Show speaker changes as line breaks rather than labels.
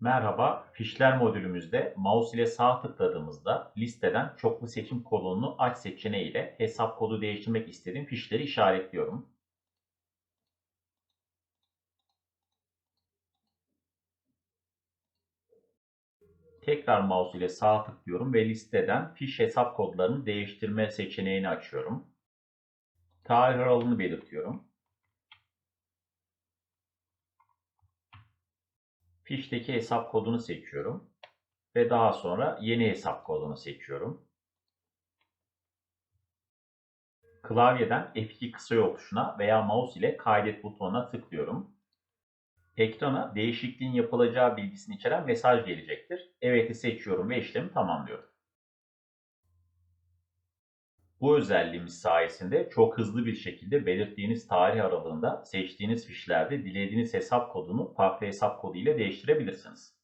Merhaba, fişler modülümüzde mouse ile sağ tıkladığımızda listeden çoklu seçim kolonunu aç seçeneği ile hesap kodu değiştirmek istediğim fişleri işaretliyorum. Tekrar mouse ile sağ tıklıyorum ve listeden fiş hesap kodlarını değiştirme seçeneğini açıyorum. Tarih aralığını belirtiyorum. Fişteki hesap kodunu seçiyorum ve daha sonra yeni hesap kodunu seçiyorum. Klavyeden F2 kısa yol tuşuna veya mouse ile kaydet butonuna tıklıyorum. Ekrana değişikliğin yapılacağı bilgisini içeren mesaj gelecektir. Evet'i seçiyorum ve işlemi tamamlıyorum. Bu özelliğimiz sayesinde çok hızlı bir şekilde belirttiğiniz tarih aralığında seçtiğiniz fişlerde dilediğiniz hesap kodunu farklı hesap kodu ile değiştirebilirsiniz.